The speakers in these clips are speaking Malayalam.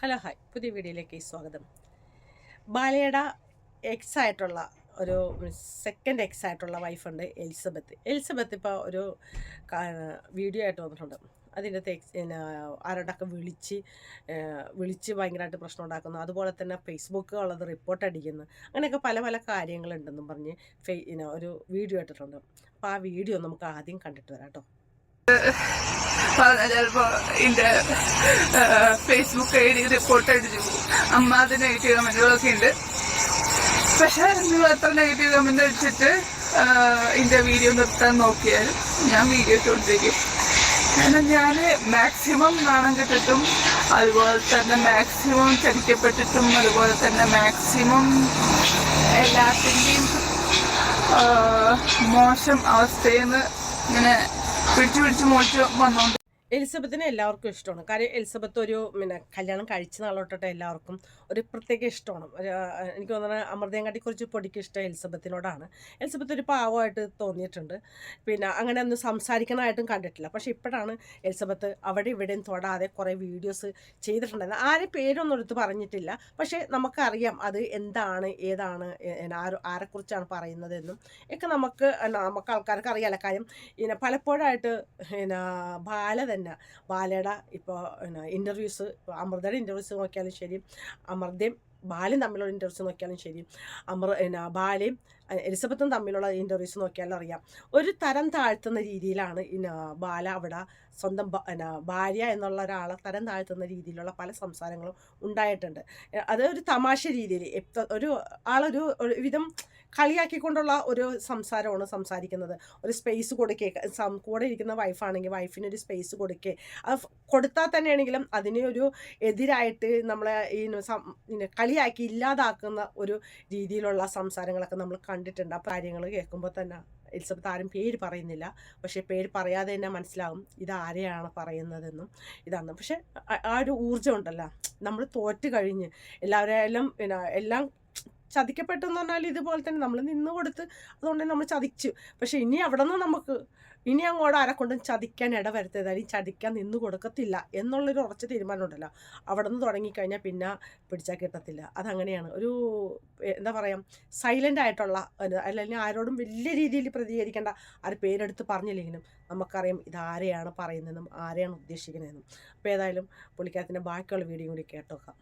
Hello hi. പുതിയ വീഡിയോയിലേക്ക് സ്വാഗതം. ബാലയുടെ എക്സ് ആയിട്ടുള്ള ഒരു സെക്കൻഡ് എക്സ് ആയിട്ടുള്ള വൈഫുണ്ട് എലിസബത്ത്. എലിസബത്ത് ഇപ്പോൾ ഒരു വീഡിയോ ആയിട്ട് വന്നിട്ടുണ്ട്. അതിന്റെ എക്സ് പിന്നെ ആരോടൊക്കെ വിളിച്ച് വിളിച്ച് ഭയങ്കരമായിട്ട് പ്രശ്നം ഉണ്ടാക്കുന്നു. അതുപോലെ തന്നെ ഫേസ്ബുക്ക് ഉള്ളത് റിപ്പോർട്ട് അടിക്കുന്നു. അങ്ങനെയൊക്കെ പല പല കാര്യങ്ങളുണ്ടെന്നും പറഞ്ഞ് ഫേ ഒരു വീഡിയോ ഇട്ടിട്ടുണ്ട്. അപ്പോൾ ആ വീഡിയോ നമുക്ക് ആദ്യം കണ്ടിട്ട് വരാം കേട്ടോ. പറഞ്ഞ ചിലപ്പോ എന്റെ ഫേസ്ബുക്ക് ഐ ഡി റിപ്പോർട്ട് അടിച്ചു പോകും അമ്മ അത് നെഗറ്റീവ് കമന്റുകളൊക്കെ ഉണ്ട്. പക്ഷെ നിങ്ങൾ എത്ര നെഗറ്റീവ് കമന്റ് അടിച്ചിട്ട് എന്റെ വീഡിയോ നിർത്താൻ നോക്കിയാലും ഞാൻ വീഡിയോ ഇട്ടുകൊണ്ടിരിക്കും. കാരണം ഞാൻ മാക്സിമം നാണം കെട്ടിട്ടും അതുപോലെ തന്നെ മാക്സിമം ചതിക്കപ്പെട്ടിട്ടും അതുപോലെ തന്നെ മാക്സിമം എല്ലാത്തിന്റെയും മോശം അവസ്ഥയിൽ നിന്ന് ഇങ്ങനെ പിടിച്ചു പിടിച്ച് മോശം വന്നോണ്ട് എലിസബത്തിനെ എല്ലാവർക്കും ഇഷ്ടമാണ്. കാര്യം എലിസബത്ത് ഒരു പിന്നെ കല്യാണം കഴിച്ച നാളോട്ടെ എല്ലാവർക്കും ഒരു പ്രത്യേക ഇഷ്ടമാണ്. എനിക്ക് തോന്നുന്നത് അമൃതയങ്കാട്ടി കുറച്ച് പൊടിക്ക് ഇഷ്ടം എലിസബത്തിനോടാണ്. എലിസബത്ത് ഒരു പാവമായിട്ട് തോന്നിയിട്ടുണ്ട്. പിന്നെ അങ്ങനെ ഒന്നും സംസാരിക്കണമായിട്ടും കണ്ടിട്ടില്ല. പക്ഷേ ഇപ്പോഴാണ് എലിസബത്ത് അവിടെ ഇവിടെയും തൊടാതെ കുറേ വീഡിയോസ് ചെയ്തിട്ടുണ്ടായിരുന്നു ആരെ പേരൊന്നും എടുത്ത് പറഞ്ഞിട്ടില്ല. പക്ഷേ നമുക്കറിയാം അത് എന്താണ് ഏതാണ് ആരോ ആരെക്കുറിച്ചാണ് പറയുന്നതെന്നും ഒക്കെ നമുക്ക് നമുക്ക് ആൾക്കാർക്ക് അറിയാലോ. കാര്യം പിന്നെ പലപ്പോഴായിട്ട് പിന്നെ ബാല തന്നെ ബാലയുടെ ഇപ്പോൾ പിന്നെ ഇന്റർവ്യൂസ് അമൃതയുടെ ഇന്റർവ്യൂസ് നോക്കിയാലും ശരി അമൃതയും ബാലും തമ്മിലുള്ള ഇന്റർവ്യൂസ് നോക്കിയാലും ശരി. അമർ പിന്നെ ബാലയും എലിസബത്തും തമ്മിലുള്ള ഇന്റർവ്യൂസ് നോക്കിയാലും അറിയാം. ഒരു തരം താഴ്ത്തുന്ന രീതിയിലാണ് ബാല അവിടെ സ്വന്തം എന്നാ ഭാര്യ എന്നുള്ള ഒരാളെ തരം താഴ്ത്തുന്ന രീതിയിലുള്ള പല സംസാരങ്ങളും ഉണ്ടായിട്ടുണ്ട്. അത് ഒരു തമാശ രീതിയിൽ ഒരു ആളൊരു വിധം കളിയാക്കിക്കൊണ്ടുള്ള ഒരു സംസാരമാണ് സംസാരിക്കുന്നത്. ഒരു സ്പേസ് കൊടുക്കുക കൂടെ ഇരിക്കുന്ന വൈഫാണെങ്കിൽ വൈഫിന് ഒരു സ്പേസ് കൊടുക്കുക അത് കൊടുത്താൽ തന്നെയാണെങ്കിലും അതിനെ ഒരു എതിരായിട്ട് നമ്മളെ ഈ കളിയാക്കി ഇല്ലാതാക്കുന്ന ഒരു രീതിയിലുള്ള സംസാരങ്ങളൊക്കെ നമ്മൾ കണ്ടിട്ടുണ്ട്. ആ കാര്യങ്ങൾ കേൾക്കുമ്പോൾ തന്നെ എലിസബത്ത് ആരും പേര് പറയുന്നില്ല. പക്ഷേ പേര് പറയാതെ തന്നെ മനസ്സിലാവും ഇത് ആരെയാണ് പറയുന്നതെന്നും ഇതാണ് പക്ഷേ ആ- ഒരു ഊർജം ഉണ്ടല്ലോ. നമ്മൾ തോറ്റ് കഴിഞ്ഞ് എല്ലാവരെയും പിന്നെ എല്ലാം ചതിക്കപ്പെട്ടെന്ന് പറഞ്ഞാൽ ഇതുപോലെ തന്നെ നമ്മൾ നിന്ന് കൊടുത്ത് അതുകൊണ്ട് നമ്മൾ ചതിച്ചു. പക്ഷേ ഇനി അവിടെ നിന്ന് നമുക്ക് ഇനി അങ്ങോട്ട് ആരെ കൊണ്ടും ചതിക്കാൻ ഇട വരുത്തതായി ചതിക്കാൻ നിന്ന് കൊടുക്കത്തില്ല എന്നുള്ളൊരു ഉറച്ച തീരുമാനം ഉണ്ടല്ലോ അവിടെ നിന്ന് തുടങ്ങിക്കഴിഞ്ഞാൽ പിന്നെ പിടിച്ചാൽ കിട്ടത്തില്ല. അതങ്ങനെയാണ്. ഒരു എന്താ പറയുക സൈലന്റ് ആയിട്ടുള്ള അല്ലെങ്കിൽ ആരോടും വലിയ രീതിയിൽ പ്രതികരിക്കേണ്ട ആര് പേരെടുത്ത് പറഞ്ഞില്ലെങ്കിലും നമുക്കറിയാം ഇതാരെയാണ് പറയുന്നതെന്നും ആരെയാണ് ഉദ്ദേശിക്കുന്നതെന്നും. അപ്പോൾ ഏതായാലും പുള്ളിക്കാരത്തിന്റെ ബാക്കിയുള്ള വീഡിയോ കൂടി കേട്ടോക്കാം.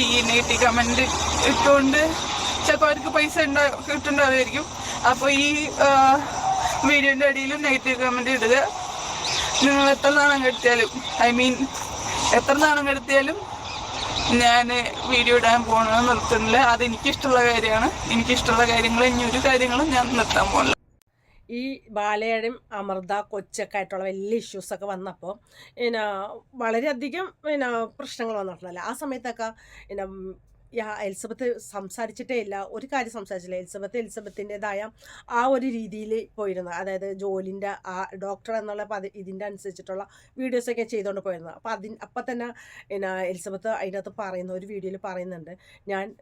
ഈ നീട്ടി കമന്റ് ഇട്ടുകൊണ്ട് ചിലപ്പോൾ അവർക്ക് പൈസ ഉണ്ടാ കിട്ടുന്നുണ്ടാവുമായിരിക്കും. അപ്പോൾ ഈ വീഡിയോന്റെ അടിയിലും നെഗറ്റീവ് കമന്റ് ഇടുക. നിങ്ങൾ എത്ര നാണം കെടുത്തിയാലും ഐ മീൻ എത്ര നാണം കെടുത്തിയാലും ഞാൻ വീഡിയോ ഇടാൻ പോകണമെന്ന് നിർത്തുന്നില്ല. അത് എനിക്കിഷ്ടമുള്ള കാര്യമാണ്. എനിക്കിഷ്ടമുള്ള കാര്യങ്ങൾ ഇനി ഒരു കാര്യങ്ങളും ഞാൻ നിർത്താൻ പോകുന്നില്ല ഈ ബാലയുടെയും അമൃത കൊച്ചൊക്കെ ആയിട്ടുള്ള വലിയ ഇഷ്യൂസൊക്കെ വന്നപ്പോൾ പിന്നെ വളരെയധികം പിന്നെ പ്രശ്നങ്ങൾ വന്നിട്ടുണ്ടല്ലോ. ആ സമയത്തൊക്കെ പിന്നെ എലിസബത്ത് സംസാരിച്ചിട്ടേ ഇല്ല. ഒരു കാര്യം സംസാരിച്ചില്ല. എലിസബത്ത് എലിസബത്തിന്റെതായ ആ ഒരു രീതിയിൽ പോയിരുന്നു. അതായത് ജോലിന്റെ ആ ഡോക്ടർ എന്നുള്ള പതി ഇതിന്റെ അനുസരിച്ചിട്ടുള്ള വീഡിയോസൊക്കെ ചെയ്തുകൊണ്ട് പോയിരുന്നത് അപ്പോൾ അതിന് അപ്പം തന്നെ പിന്നെ എലിസബത്ത് അതിനകത്ത് പറയുന്ന ഒരു വീഡിയോയിൽ പറയുന്നുണ്ട്. ഞാൻ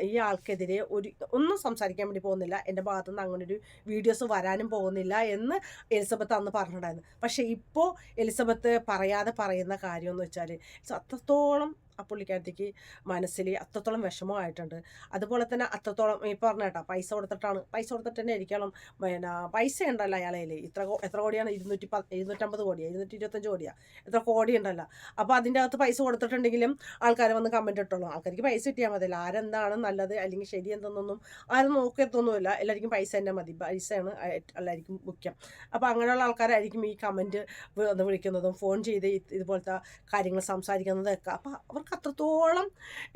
ഈ ആൾക്കെതിരെ ഒരു ഒന്നും സംസാരിക്കാൻ വേണ്ടി പോകുന്നില്ല. എന്റെ ഭാഗത്തുനിന്ന് അങ്ങനെ ഒരു വീഡിയോസ് വരാനും പോകുന്നില്ല എന്ന് എലിസബത്ത് അന്ന് പറഞ്ഞിട്ടുണ്ടായിരുന്നു. പക്ഷേ ഇപ്പോൾ എലിസബത്ത് പറയാതെ പറയുന്ന കാര്യം എന്ന് വെച്ചാൽ അത്രത്തോളം ആ പുള്ളിക്കാരത്തേക്ക് മനസ്സിൽ അത്രത്തോളം വിഷമമായിട്ടുണ്ട് അതുപോലെ തന്നെ അത്രത്തോളം ഈ പറഞ്ഞ കേട്ടോ പൈസ കൊടുത്തിട്ടാണ് പൈസ കൊടുത്തിട്ട് തന്നെ ഇരിക്കണം. പിന്നെ പൈസ ഉണ്ടല്ലോ അയാളെ ഇത്ര എത്ര കോടിയാണ്? ഇരുന്നൂറ്റി പത്ത് ഇരുന്നൂറ്റമ്പത് കോടിയാണ് ഇരുന്നൂറ്റി ഇരുപത്തഞ്ച് കോടിയാണ് എത്ര കോടി ഉണ്ടല്ലോ. അപ്പോൾ അതിന്റെ അകത്ത് പൈസ കൊടുത്തിട്ടുണ്ടെങ്കിലും ആൾക്കാർ വന്ന് കമന്റ് ഇട്ടോളൂ. ആൾക്കാർക്ക് പൈസ കിട്ടിയാൽ മതിയല്ല ആരെന്താണ് നല്ലത്? അല്ലെങ്കിൽ ശരി എന്തെന്നൊന്നും ആരും നോക്കത്തൊന്നുമില്ല. എല്ലാവർക്കും പൈസ തന്നെ മതി. പൈസയാണ് എല്ലാവർക്കും മുഖ്യം. അപ്പോൾ അങ്ങനെയുള്ള ആൾക്കാരായിരിക്കും ഈ കമന്റ് വന്ന് വിളിക്കുന്നതും ഫോൺ ചെയ്ത് ഇതുപോലത്തെ കാര്യങ്ങൾ സംസാരിക്കുന്നതൊക്കെ. അപ്പോൾ അവർക്ക് അത്രത്തോളം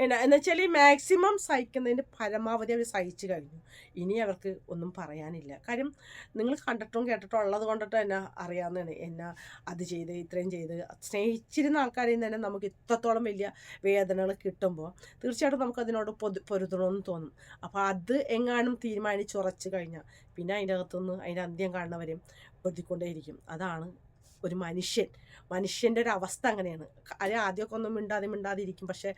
എന്നാ വെച്ചാൽ മാക്സിമം സഹിക്കുന്നതിന്റെ പരമാവധി അവർ സഹിച്ചു കഴിഞ്ഞു. ഇനി അവർക്ക് ഒന്നും പറയാനില്ല. കാര്യം നിങ്ങൾ കണ്ടിട്ടും കേട്ടിട്ടും ഉള്ളത് കൊണ്ടിട്ട് എന്നാ അറിയാവുന്നതാണ്. എന്നാ അത് ചെയ്ത് ഇത്രയും ചെയ്ത് സ്നേഹിച്ചിരുന്ന ആൾക്കാരിൽ നിന്ന് തന്നെ നമുക്ക് ഇത്രത്തോളം വലിയ വേദനകൾ കിട്ടുമ്പോൾ തീർച്ചയായിട്ടും നമുക്കതിനോട് പൊതു പൊരുത്തണമെന്ന് തോന്നും. അപ്പോൾ അത് എങ്ങാനും തീരുമാനിച്ചുറച്ച് കഴിഞ്ഞാൽ പിന്നെ അതിന്റെ അകത്തുനിന്ന് അതിന്റെ അന്ത്യം കാണുന്നവരെയും പൊരുത്തിക്കൊണ്ടേയിരിക്കും അതാണ് ഒരു മനുഷ്യൻ. മനുഷ്യന്റെ ഒരു അവസ്ഥ അങ്ങനെയാണ്. അത് ആദ്യമൊക്കെ ഒന്നും മിണ്ടാതെ മിണ്ടാതെ ഇരിക്കും. പക്ഷേ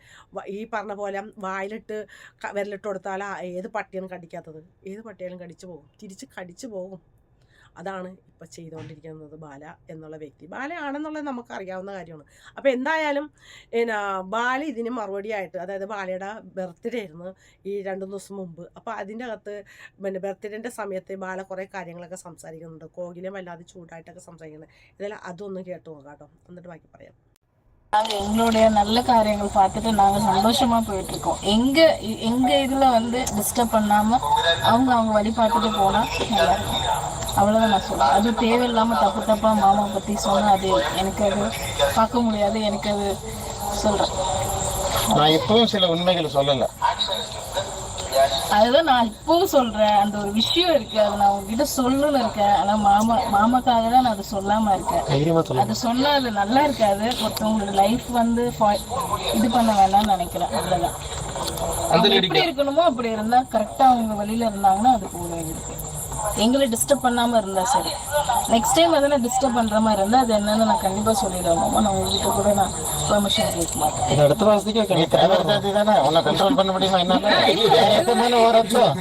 ഈ പറഞ്ഞ പോലെ വായിലിട്ട് വിരലിട്ട് കൊടുത്താൽ ഏത് പട്ടിയാണ് കടിക്കാത്തത്. ഏത് പട്ടിയാലും കടിച്ചു പോകും. തിരിച്ച് കടിച്ചു പോകും. അതാണ് ഇപ്പോൾ ചെയ്തുകൊണ്ടിരിക്കുന്നത് ബാല എന്നുള്ള വ്യക്തി ബാലയാണെന്നുള്ളത് നമുക്കറിയാവുന്ന കാര്യമാണ് അപ്പോൾ എന്തായാലും എന്നാ ബാല ഇതിന് മറുപടിയായിട്ട് അതായത് ബാലയുടെ ബർത്ത്ഡേ ആയിരുന്നു ഈ രണ്ട് ദിവസം മുമ്പ് അപ്പോൾ അതിൻ്റെ അകത്ത് പിന്നെ ബർത്ത്ഡേൻ്റെ സമയത്ത് ബാല കുറേ കാര്യങ്ങളൊക്കെ സംസാരിക്കുന്നുണ്ട് കോകിലും വല്ലാതെ ചൂടായിട്ടൊക്കെ സംസാരിക്കുന്നത് ഇതെല്ലാം അതൊന്നും കേട്ട് നോക്കാം കേട്ടോ എന്നിട്ട് ബാക്കി പറയാം நாங்க எங்களுடைய நல்ல காரியங்கள் பார்த்துட்டு நாங்க சந்தோஷமா போயிட்டு இருக்கோம் எங்க எங்க இதுல வந்து டிஸ்டர்ப் பண்ணாம அவங்க அவங்க வழி பார்த்துட்டு போனா நல்லா இருக்கும் அவ்வளவுதான் நான் சொல்றேன். அது தேவையில்லாம தப்பு தப்பா மாமா பத்தி சொன்னா அது எனக்கு அது பார்க்க முடியாது எனக்கு அது சொல்றேன். நான் இப்பவும் சில உண்மைகளை சொல்லல. அதுதான் நான் இப்பவும் சொல்றேன். அந்த ஒரு விஷயம் இருக்கு. அதை நான் உங்ககிட்ட சொல்லணும்னு இருக்கேன். ஆனா மாமா மாமாக்காக தான் நான் அதை சொல்லாம இருக்கேன். அது சொன்னா அது நல்லா இருக்காது. ஒருத்தவங்களோட லைஃப் வந்து இது பண்ண வேணாம்னு நினைக்கிறேன். அவ்வளவுதான். எப்படி இருக்கணுமோ அப்படி இருந்தா கரெக்டா அவங்க வெளியில இருந்தாங்கன்னா அது போதும் எங்களுக்கு எங்களை டிஸ்டர்ப் பண்ணாம இருந்தா சரி நெக்ஸ்ட் டைம் அதெல்லாம் டிஸ்டர்ப் பண்ற மாதிரி இருந்தா அது என்னன்னு நான் கண்டிப்பா சொல்லிடுவேன் மாமா நான் உங்ககிட்ட கூட நான் பெர்மிஷன் கேட்க மாட்டேன் இது அடுத்த மாசத்துக்கு நீ தலைவர் தானே உன்னை கண்ட்ரோல் பண்ண முடியுமா என்னால ஓரச்சம்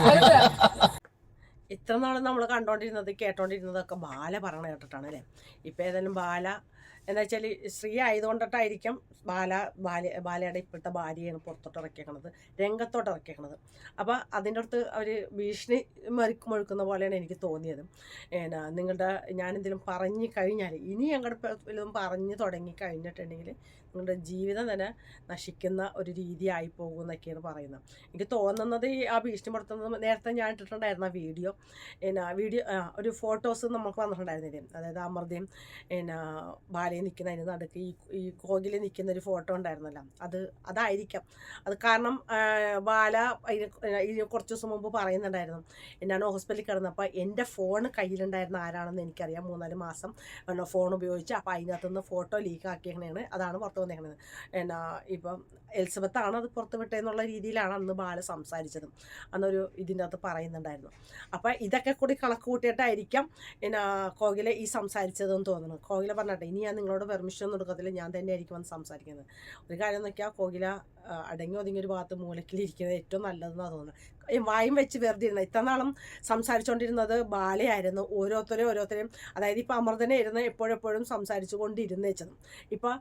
ഇത്ര നാൾ നമ്മൾ കണ്ടോണ്ടിരുന്നത് കേട്ടോണ്ടിരുന്നതൊക്കെ ബാല പറയണ കേട്ടിട്ടാണ് അല്ലേ ഇപ്പം ഏതായാലും ബാല എന്താ വെച്ചാൽ സ്ത്രീ ആയതുകൊണ്ടിട്ടായിരിക്കും ബാല ബാല ബാലയുടെ ഇപ്പോഴത്തെ ഭാര്യയാണ് പുറത്തോട്ട് ഇറക്കിയേക്കണത് രംഗത്തോട്ട് ഇറക്കിയേക്കണത്. അപ്പോൾ അതിന്റെ അടുത്ത് അവർ ഭീഷണി മറി മുഴുക്കുന്ന പോലെയാണ് എനിക്ക് തോന്നിയത്. എന്നാ നിങ്ങളുടെ ഞാനെന്തെങ്കിലും പറഞ്ഞു കഴിഞ്ഞാൽ ഇനി ഞങ്ങളുടെ പറഞ്ഞു തുടങ്ങി കഴിഞ്ഞിട്ടുണ്ടെങ്കിൽ നിങ്ങളുടെ ജീവിതം തന്നെ നശിക്കുന്ന ഒരു രീതിയായി പോകും എന്നൊക്കെയാണ് പറയുന്നത്. എനിക്ക് തോന്നുന്നത് ഈ ആ ഭീഷണി പുറത്തുനിന്ന് നേരത്തെ ഞാൻ ഇട്ടിട്ടുണ്ടായിരുന്ന വീഡിയോ. പിന്നെ വീഡിയോ ഒരു ഫോട്ടോസ് നമുക്ക് വന്നിട്ടുണ്ടായിരുന്നില്ലേ അതായത് അമൃതയും പിന്നെ ബാലയും നിൽക്കുന്ന അതിന് നടുക്ക് ഈ ഈ കോകിൽ നിൽക്കുന്ന ഒരു ഫോട്ടോ ഉണ്ടായിരുന്നല്ലോ. അത് അതായിരിക്കാം. അത് കാരണം ബാല അതിന് കുറച്ച് ദിവസം മുമ്പ് പറയുന്നുണ്ടായിരുന്നു. എന്നാണ് ഹോസ്പിറ്റലിൽ കിടന്നപ്പോൾ എന്റെ ഫോൺ കയ്യിലുണ്ടായിരുന്ന ആരാണെന്ന് എനിക്കറിയാം. മൂന്നാൽ മാസം ഫോൺ ഉപയോഗിച്ച്. അപ്പോൾ അതിനകത്തുനിന്ന് ഫോട്ടോ ലീക്ക് ആക്കിയാണ് അതാണ് പുറത്ത് വന്നേക്കണത് എന്നാ ഇപ്പം എലിസബത്താണ് അത് പുറത്ത് വിട്ടതെന്നുള്ള രീതിയിലാണ് അന്ന് ബാല സംസാരിച്ചതും. അന്നൊരു ഇതിന്റെ അകത്ത് പറയുന്നുണ്ടായിരുന്നു. അപ്പോൾ ഇതൊക്കെ കൂടി കണക്ക് കൂട്ടിയിട്ടായിരിക്കാം എന്നാ കോകില ഈ സംസാരിച്ചതെന്ന് തോന്നുന്നു കോകില പറഞ്ഞാട്ടെ ഇനി ഞാൻ നിങ്ങളോട് പെർമിഷൻ ഒന്നും എടുക്കത്തില്ല ഞാൻ തന്നെ ആയിരിക്കും വന്ന് സംസാരിക്കുന്നത്. ഒരു കാര്യം നോക്കിയാൽ കോകില അടങ്ങി ഒതുങ്ങി ഒരു ഭാഗത്ത് മൂലക്കിലിരിക്കുന്നത് ഏറ്റവും നല്ലതെന്നാണ് തോന്നുന്നത്. വായും വെച്ച് വെറുതെ ഇരുന്ന ഇത്ര നാളും സംസാരിച്ചുകൊണ്ടിരുന്നത് ബാലയായിരുന്നു. ഓരോരുത്തരെയും ഓരോരുത്തരെയും അതായത് ഇപ്പോൾ അമൃതനെ ഇരുന്ന് എപ്പോഴെപ്പോഴും സംസാരിച്ചു കൊണ്ടിരുന്നേച്ചതും ഇപ്പോൾ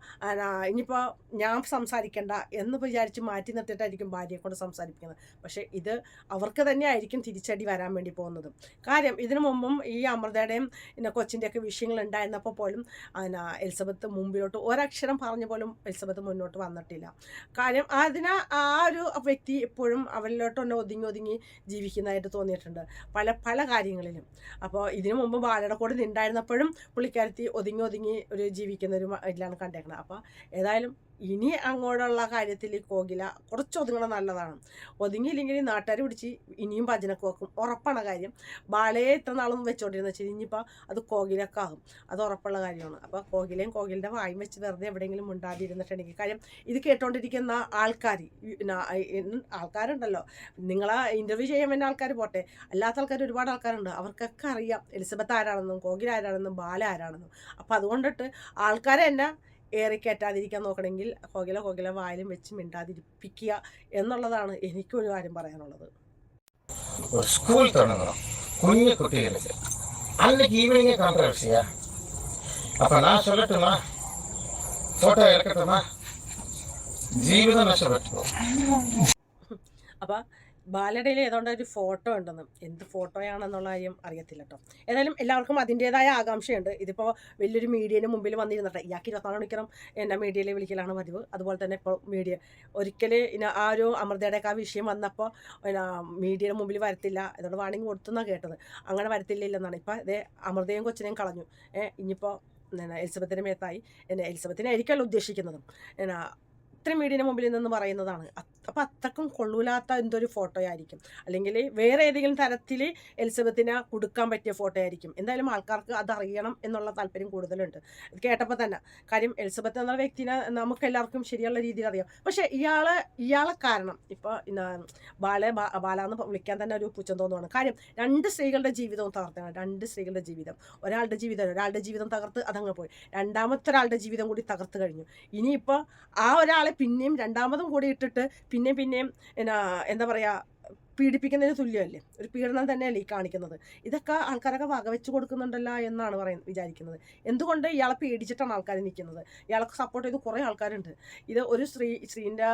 ഇനിയിപ്പോൾ ഞാൻ സംസാരിക്കണ്ട എന്ന് വിചാരിച്ച് മാറ്റി നിർത്തിയിട്ടായിരിക്കും ഭാര്യയെ കൊണ്ട് സംസാരിപ്പിക്കുന്നത്. പക്ഷേ ഇത് അവർക്ക് തന്നെ ആയിരിക്കും തിരിച്ചടി വരാൻ വേണ്ടി പോകുന്നത്. കാര്യം ഇതിനു മുമ്പും ഈ അമൃതയുടെയും പിന്നെ കൊച്ചിന്റെയൊക്കെ വിഷയങ്ങൾ ഉണ്ടായിരുന്നപ്പോൾ പോലും എലിസബത്ത് മുമ്പിലോട്ട് ഒരക്ഷരം പറഞ്ഞ പോലും എലിസബത്ത് മുന്നോട്ട് വന്നിട്ടില്ല. കാര്യം അതിന് ആ ഒരു വ്യക്തി എപ്പോഴും അവരിലോട്ട് തന്നെ ഒതുങ്ങി ഒതുങ്ങി ജീവിക്കുന്നതായിട്ട് തോന്നിയിട്ടുണ്ട്. പല പല കാര്യങ്ങളിലും. അപ്പോൾ ഇതിനു മുമ്പ് ബാലയുടെ കൂടെ ഉണ്ടായിരുന്നപ്പോഴും പുള്ളിക്കാരത്തി ഒതുങ്ങി ഒതുങ്ങി ഒരു ജീവിക്കുന്ന ഒരു ഇതിലാണ് കണ്ടേക്കുന്നത് അപ്പോൾ ഏതായാലും ഇനി അങ്ങോട്ടുള്ള കാര്യത്തിൽ പോകില്ല കുറച്ച് ഒതുങ്ങണം നല്ലതാണ്. ഒതുങ്ങിയില്ലെങ്കിൽ നാട്ടുകാർ പിടിച്ച് ഇനിയും ഭജനക്ക് വെക്കും. ഉറപ്പാണ് കാര്യം. ബാലയെ ഇത്ര നാളും വെച്ചോണ്ടിരുന്ന വെച്ചാൽ ഇനിയിപ്പോൾ അത് കോകിലൊക്കെ ആകും. അത് ഉറപ്പുള്ള കാര്യമാണ്. അപ്പോൾ കോകിലയും കോകിലിന്റെ വായും വെച്ച് വെറുതെ എവിടെയെങ്കിലും ഉണ്ടാതിരുന്നിട്ടുണ്ടെങ്കിൽ കാര്യം ഇത് കേട്ടോണ്ടിരിക്കുന്ന ആൾക്കാർ ആൾക്കാരുണ്ടല്ലോ. നിങ്ങളെ ഇന്റർവ്യൂ ചെയ്യാൻ വേണ്ട ആൾക്കാർ പോട്ടെ. അല്ലാത്ത ആൾക്കാർ ഒരുപാട് ആൾക്കാരുണ്ട്. അവർക്കൊക്കെ അറിയാം. എലിസബത്ത് ആരാണെന്നും കോകില ആരാണെന്നും ബാല ആരാണെന്നും. അപ്പോൾ അതുകൊണ്ടിട്ട് ആൾക്കാരെ എന്നെ ഏറെ കയറ്റാതിരിക്കാൻ നോക്കണമെങ്കിൽ കൊകില കൊകില വായിലും വെച്ച് മിണ്ടാതിരിപ്പിക്കുക എന്നുള്ളതാണ് എനിക്കൊരു കാര്യം പറയാനുള്ളത്. സ്കൂൾ തുടങ്ങണം. കുഞ്ഞു കുട്ടികൾക്ക് அன்னைக்கு ஈவினிங்கே கான்ட்ரவர்சியா அப்போ நான் சொல்லட்டுமா ஃபோட்டோ எடுக்கட்டுமா ஜீவிதம் நஷ்டப்பட்டு அப்போ ബാലടയിൽ ഏതാണ്ട് ഒരു ഫോട്ടോ ഉണ്ടെന്ന്. എന്ത് ഫോട്ടോയാണെന്നുള്ള കാര്യം അറിയത്തില്ല കേട്ടോ ഏതായാലും എല്ലാവർക്കും അതിന്റേതായ ആകാംക്ഷയുണ്ട്. ഇതിപ്പോൾ വലിയൊരു മീഡിയന് മുമ്പിൽ വന്നിരുന്നിട്ട് ഇയാൾക്ക് ഇരുപത്തിനാല് മണിക്കൂറും എന്നെ മീഡിയയിൽ വിളിക്കലാണ് പതിവ്. അതുപോലെ തന്നെ ഇപ്പോൾ മീഡിയ ഒരിക്കൽ ആ ഒരു അമൃതയുടെയൊക്കെ ആ വിഷയം വന്നപ്പോൾ മീഡിയയുടെ മുമ്പിൽ വരത്തില്ല. എന്നോട് വാണിംഗ് കൊടുത്തെന്നാണ് കേട്ടത്. അങ്ങനെ വരത്തില്ലില്ലെന്നാണ്. ഇപ്പോൾ ഇതേ അമൃതയും കൊച്ചിനെയും കളഞ്ഞു. ഇനിയിപ്പോൾ എലിസബത്തിന്റെ മേത്തായി. എലിസബത്തിനെ ആയിരിക്കുമല്ലോ ഉദ്ദേശിക്കുന്നതും. എന്നാ ഇത്രയും മീഡിയയുടെ മുമ്പിൽ നിന്ന് പറയുന്നതാണ്. അപ്പം അത്രക്കും കൊള്ളൂലാത്ത എന്തൊരു ഫോട്ടോ ആയിരിക്കും അല്ലെങ്കിൽ വേറെ ഏതെങ്കിലും തരത്തിൽ എലിസബത്തിന് കൊടുക്കാൻ പറ്റിയ ഫോട്ടോ ആയിരിക്കും എന്തായാലും ആൾക്കാർക്ക് അതറിയണം എന്നുള്ള താല്പര്യം കൂടുതലുണ്ട്. കേട്ടപ്പോൾ തന്നെ. കാര്യം എലിസബത്ത് എന്ന വ്യക്തിനെ നമുക്ക് എല്ലാവർക്കും ശരിയുള്ള രീതിയിൽ അറിയാം. പക്ഷേ ഇയാളെ ഇയാളെ കാരണം ഇപ്പോൾ ബാലെ ബാല വിളിക്കാൻ തന്നെ ഒരു പുച്ഛം തോന്നുവാണ്. കാര്യം രണ്ട് സ്ത്രീകളുടെ ജീവിതവും തകർത്താണ് രണ്ട് സ്ത്രീകളുടെ ജീവിതം. ഒരാളുടെ ജീവിതം ഒരാളുടെ ജീവിതം തകർത്ത് അതങ്ങ് പോയി. രണ്ടാമത്തെ ഒരാളുടെ ജീവിതം കൂടി തകർത്ത് കഴിഞ്ഞു. ഇനിയിപ്പോൾ ആ ഒരാളെ പിന്നെയും രണ്ടാമതും കൂടി ഇട്ടിട്ട് പിന്നെയും പിന്നെയും എന്നാ എന്താ പറയുക പീഡിപ്പിക്കുന്നതിന് തുല്യമല്ലേ? ഒരു പീഡനം തന്നെയല്ലേ ഈ കാണിക്കുന്നത്. ഇതൊക്കെ ആൾക്കാരൊക്കെ വകവെച്ച് കൊടുക്കുന്നുണ്ടല്ലോ എന്നാണ് പറയുന്നത് വിചാരിക്കുന്നത്. എന്തുകൊണ്ട് ഇയാളെ പേടിച്ചിട്ടാണ് ആൾക്കാർ നിൽക്കുന്നത്? ഇയാൾക്ക് സപ്പോർട്ട് ചെയ്ത് കുറേ ആൾക്കാരുണ്ട്. ഇത് ഒരു സ്ത്രീ സ്ത്രീന്റെ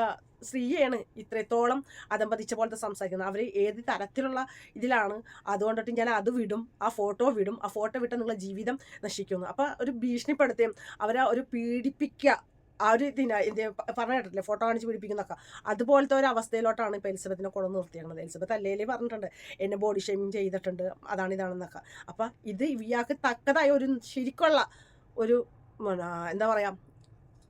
സ്ത്രീയാണ് ഇത്രത്തോളം അതമ്പതിച്ച പോലത്തെ സംസാരിക്കുന്നത്. അവർ ഏത് തരത്തിലുള്ള ഇതിലാണ് അതുകൊണ്ടിട്ട് ഞാൻ അത് വിടും ആ ഫോട്ടോ വിടും ആ ഫോട്ടോ വിട്ട് നിങ്ങളെ ജീവിതം നശിക്കുന്നു. അപ്പോൾ ഒരു ഭീഷണിപ്പെടുത്തുകയും അവരെ ഒരു പീഡിപ്പിക്കുക ആ ഒരു ഇതിന ഇത് പറഞ്ഞു കേട്ടില്ലേ ഫോട്ടോ കാണിച്ച് പിടിപ്പിക്കുന്നൊക്കെ അതുപോലത്തെ ഒരു അവസ്ഥയിലോട്ടാണ് ഇപ്പോൾ എലിസബത്തിനെ കൊണ്ടു നിർത്തിയിരുന്നത് എലിസബത്ത് അല്ലേലേ പറഞ്ഞിട്ടുണ്ട് എന്നെ ബോഡി ഷെയ്മിങ് ചെയ്തിട്ടുണ്ട് അതാണ് ഇതാണെന്നൊക്കെ അപ്പം ഇത് ഇയാൾക്ക് തക്കതായ ഒരു ശരിക്കുള്ള ഒരു എന്താ പറയുക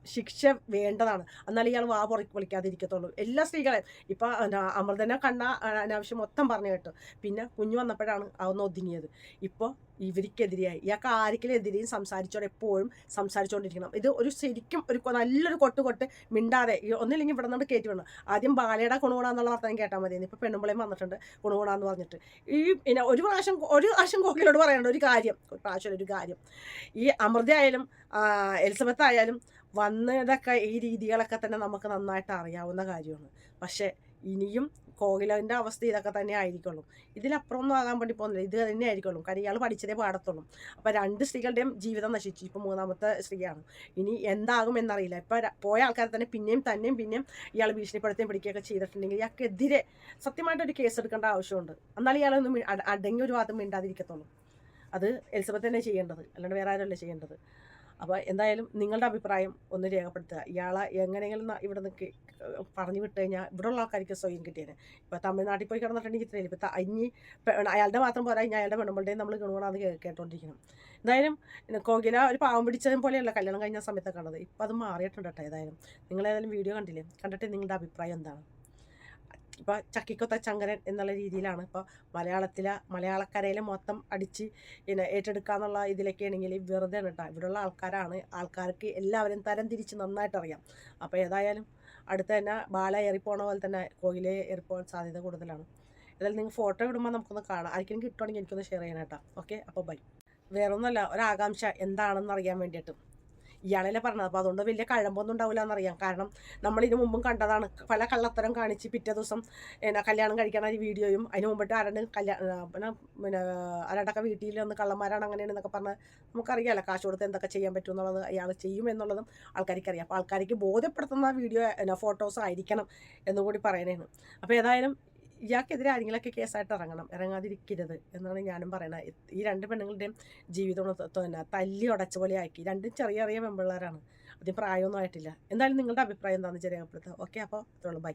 ശിക്ഷ വേണ്ടതാണ്. എന്നാൽ ഇയാൾ വാ പൊറി വിളിക്കാതിരിക്കത്തുള്ളൂ എല്ലാ സ്ത്രീകളെയും. ഇപ്പം അമൃതനെ കണ്ട അനാവശ്യം മൊത്തം പറഞ്ഞു കേട്ടു. പിന്നെ കുഞ്ഞു വന്നപ്പോഴാണ് അവന്ന് ഒതുങ്ങിയത്. ഇപ്പോൾ ഇവർക്കെതിരെയായി ഇയാൾക്ക് ആർക്കെങ്കിലും എതിരെയും സംസാരിച്ചോടെ എപ്പോഴും സംസാരിച്ചുകൊണ്ടിരിക്കണം ഇത് ഒരു ശരിക്കും ഒരു നല്ലൊരു കൊട്ട് കൊട്ട് മിണ്ടാതെ ഒന്നില്ലെങ്കിൽ ഇവിടെ നിന്ന് കയറ്റി വേണം ആദ്യം ബാലയുടെ കുണുകുണാന്നുള്ള വർത്തമാനം കേട്ടാൽ മതി ഇപ്പോൾ പെണ്ണുമ്പിളയും വന്നിട്ടുണ്ട് കുണുകുണാന്ന് പറഞ്ഞിട്ട്. ഈ പിന്നെ ഒരു പ്രാവശ്യം ഒരു പ്രാവശ്യം കോക്കിലോട് പറയേണ്ട ഒരു കാര്യം. ഒരു പ്രാവശ്യം ഒരു കാര്യം. ഈ അമൃത ആയാലും എലിസബത്ത് ആയാലും വന്നതൊക്കെ ഈ രീതികളൊക്കെ തന്നെ നമുക്ക് നന്നായിട്ട് അറിയാവുന്ന കാര്യമാണ്. പക്ഷേ ഇനിയും കോകിലന്റെ അവസ്ഥ ഇതൊക്കെ തന്നെ ആയിരിക്കുള്ളൂ. ഇതിലപ്പുറം ഒന്നും ആകാൻ വേണ്ടി പോകുന്നില്ല. ഇത് തന്നെ ആയിരിക്കുള്ളൂ. കാരണം ഇയാൾ പഠിച്ചതേ പാടത്തുള്ളൂ. അപ്പോൾ രണ്ട് സ്ത്രീകളുടെയും ജീവിതം നശിച്ചു. ഇപ്പോൾ മൂന്നാമത്തെ സ്ത്രീയാണ്. ഇനി എന്താകും എന്നറിയില്ല. ഇപ്പോൾ പോയ ആൾക്കാരെ തന്നെ പിന്നെയും തന്നെയും പിന്നെയും ഇയാൾ ഭീഷണിപ്പെടുത്തുകയും പിടിക്കുകയൊക്കെ ചെയ്തിട്ടുണ്ടെങ്കിൽ ഇയാൾക്കെതിരെ സത്യമായിട്ടൊരു കേസ് എടുക്കേണ്ട ആവശ്യമുണ്ട്. എന്നാൽ ഇയാളൊന്നും അടങ്ങി ഒരു വാദം മിണ്ടാതിരിക്കത്തുള്ളൂ. അത് എലിസബത്ത് തന്നെ ചെയ്യേണ്ടത്. അല്ലാണ്ട് വേറെ ആരുമല്ല ചെയ്യേണ്ടത്? അപ്പോൾ എന്തായാലും നിങ്ങളുടെ അഭിപ്രായം ഒന്ന് രേഖപ്പെടുത്തുക. ഇയാളെ എങ്ങനെയെങ്കിലും ഇവിടെ നിന്ന് പറഞ്ഞു വിട്ട് കഴിഞ്ഞാൽ ഇവിടെയുള്ള ആൾക്കാർക്ക് സ്വയം കിട്ടിയേനെ. ഇപ്പോൾ തമിഴ്നാട്ടിൽ പോയി കിടന്നിട്ടുണ്ടെങ്കിൽ ഇത്രയും ഇപ്പോൾ ഇനി അയാളുടെ മാത്രം പോരാ ഇനി അയാളുടെ പെണ്ണുമ്പളുടെയും നമ്മൾ ഗുണമാണെന്ന് കേട്ടോണ്ടിരിക്കണം എന്തായാലും കോകില ഒരു പാവം പിടിച്ചതും പോലെയല്ല കല്യാണം കഴിഞ്ഞ സമയത്ത് കണ്ടത്. ഇപ്പം അത് മാറിയിട്ടുണ്ട് കേട്ടോ ഏതായാലും. നിങ്ങളേതായാലും വീഡിയോ കണ്ടില്ലേ? കണ്ടിട്ട് നിങ്ങളുടെ അഭിപ്രായം എന്താണ്? ഇപ്പോൾ ചക്കിക്കൊത്ത ചങ്കരൻ എന്നുള്ള രീതിയിലാണ്. ഇപ്പോൾ മലയാളത്തിലെ മലയാളക്കരയിൽ മൊത്തം അടിച്ച് പിന്നെ ഏറ്റെടുക്കുക എന്നുള്ള ഇതിലൊക്കെയാണെങ്കിൽ വെറുതെ കേട്ടോ. ഇവിടെയുള്ള ആൾക്കാരാണ്. ആൾക്കാർക്ക് എല്ലാവരും തരം തിരിച്ച് നന്നായിട്ട് അറിയാം അപ്പോൾ ഏതായാലും അടുത്ത് തന്നെ ബാല ഏറിപ്പോണ പോലെ തന്നെ കോയിലെ ഏറിപ്പോകാൻ സാധ്യത കൂടുതലാണ്. ഏതായാലും നിങ്ങൾ ഫോട്ടോ ഇടുമ്പോൾ നമുക്കൊന്ന് കാണാം. ആർക്കെങ്കിലും കിട്ടുവാണെങ്കിൽ എനിക്കൊന്ന് ഷെയർ ചെയ്യണം ഓക്കെ? അപ്പോൾ ബൈ. വേറൊന്നുമല്ല. ഒരാകാംക്ഷ എന്താണെന്ന് അറിയാൻ വേണ്ടിയിട്ട്. ഇയാളല്ലേ പറഞ്ഞത്. അപ്പോൾ അതുകൊണ്ട് വലിയ കഴമ്പൊന്നും ഉണ്ടാവില്ല എന്നറിയാം കാരണം നമ്മൾ ഇതിനു മുമ്പും കണ്ടതാണ്. പല കള്ളത്തരം കാണിച്ച് പിറ്റേ ദിവസം എന്നാ കല്യാണം കഴിക്കണ ഒരു വീഡിയോയും അതിന് മുമ്പിട്ട് ആരാണ്ട് കല്യാണം പിന്നെ പിന്നെ ആരാടൊക്കെ വീട്ടിൽ വന്ന് കള്ളന്മാരാണ് അങ്ങനെയാണെന്നൊക്കെ പറഞ്ഞാൽ നമുക്കറിയാമല്ലോ കാശ് കൊടുത്ത് എന്തൊക്കെ ചെയ്യാൻ പറ്റും എന്നുള്ളത് അയാൾ ചെയ്യും എന്നുള്ളതും ആൾക്കാർക്ക് അറിയാം അപ്പോൾ ആൾക്കാർക്ക് ബോധ്യപ്പെടുത്തുന്ന വീഡിയോ എന്നാ ഫോട്ടോസ് ആയിരിക്കണം എന്നുകൂടി പറയണേന്ന് പറയണേന് അപ്പോൾ ഏതായാലും ഇയാൾക്കെതിരെ ആരെങ്കിലൊക്കെ കേസായിട്ട് ഇറങ്ങണം. ഇറങ്ങാതിരിക്കരുത് എന്നാണ് ഞാനും പറയുന്നത് ഈ രണ്ട് പെണ്ണുങ്ങളുടെയും ജീവിതം തന്നെ തല്ലി ഉടച്ച പോലെ ആക്കി. രണ്ടും ചെറിയ ചെറിയ പെൺപിള്ളേരാണ്. അധികം പ്രായമൊന്നും ആയിട്ടില്ല. എന്തായാലും നിങ്ങളുടെ അഭിപ്രായം എന്താണെന്ന് രേഖപ്പെടുത്തുക. ഓക്കെ അപ്പോൾ അത്രയുള്ളൂ ബൈ